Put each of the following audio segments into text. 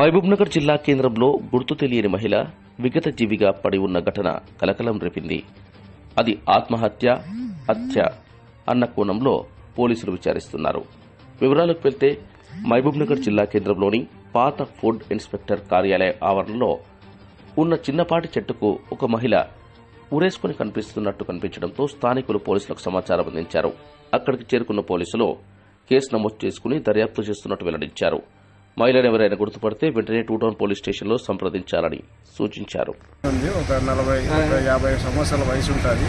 మహబూబ్నగర్ జిల్లా కేంద్రంలో గుర్తు తెలియని మహిళ విగత జీవిగా పడి ఉన్న ఘటన కలకలం రేపింది. అది ఆత్మహత్య హత్య అన్న కోణంలో పోలీసులు విచారిస్తున్నారు. వివరాలకు వెళ్తే మహబూబ్నగర్ జిల్లా కేంద్రంలోని పాత ఫుడ్ ఇన్స్పెక్టర్ కార్యాలయ ఆవరణలో ఉన్న చిన్నపాటి చెట్టుకు ఒక మహిళ ఉరేసుకుని కనిపిస్తున్నట్టు కనిపించడంతో స్థానికులు పోలీసులకు సమాచారం అందించారు. అక్కడికి చేరుకున్న పోలీసులు కేసు నమోదు చేసుకుని దర్యాప్తు చేస్తున్నట్టు వెల్లడించారు. మహిళను ఎవరైనా గుర్తుపడితే వెంటనే టూ టౌన్ పోలీస్ స్టేషన్లో సంప్రదించాలని సూచించారు. ఒక నలభై యాభై సంవత్సరాల వయసు ఉంటుంది.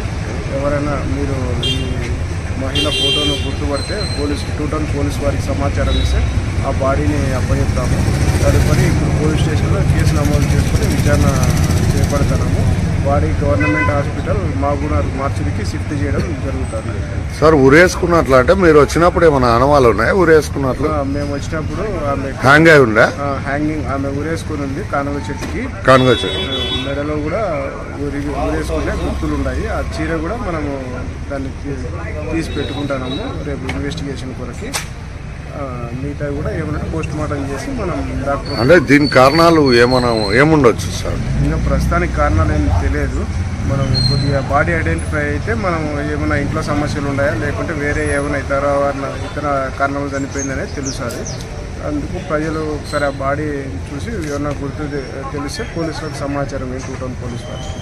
ఎవరైనా మీరు ఈ మహిళ ఫోటోను గుర్తుపడితే పోలీస్ టూ టౌన్ పోలీస్ వారికి సమాచారం ఇస్తే ఆ బాడీని అప్పచెప్తాము తదుపరి ఇప్పుడు పోలీస్ స్టేషన్లో కేసు నమోదు చేసుకుని విచారణ బాడీ గవర్నమెంట్ హాస్పిటల్ మాగునార్ మార్చురికి షిఫ్ట్ చేయడం జరుగుతుంది. సార్ ఉరేసుకున్నట్లు అంటే మీరు వచ్చినప్పుడు ఏమైనా ఆనవాళ్ళు ఉన్నాయా? ఉరేసుకున్నట్లు ఆ, మేము వచ్చినప్పుడు ఆమె హ్యాంగ్ అయి ఉండే హ్యాంగింగ్ ఆమె ఉరేసుకుని ఉంది కానుగ చెట్టుకి. కానుగొచ్చు మెడలో కూడా ఊరి ఊరేసుకునే గుర్తులు ఉన్నాయి. ఆ చీర కూడా మనము దాన్ని తీసి పెట్టుకుంటాము రేపు ఇన్వెస్టిగేషన్ కొరకి. మిగతా కూడా ఏమైనా పోస్ట్ మార్టం చేసి మనం డాక్టర్ అంటే దీని కారణాలు ఏమైనా ఏముండొచ్చు సార్? ఇంకా ప్రస్తుతానికి కారణాలు ఏం తెలియదు. మనం కొద్దిగా బాడీ ఐడెంటిఫై అయితే మనం ఏమైనా ఇంట్లో సమస్యలు ఉన్నాయా? లేకుంటే వేరే ఏమైనా ఇతర ఇతర కారణాలు చనిపోయిందనేది తెలుస్తుంది అందుకు ప్రజలు ఒకసారి ఆ బాడీ చూసి ఏమైనా గుర్తు తెలిస్తే పోలీసులకు సమాచారం ఏంటి పోలీస్ వారికి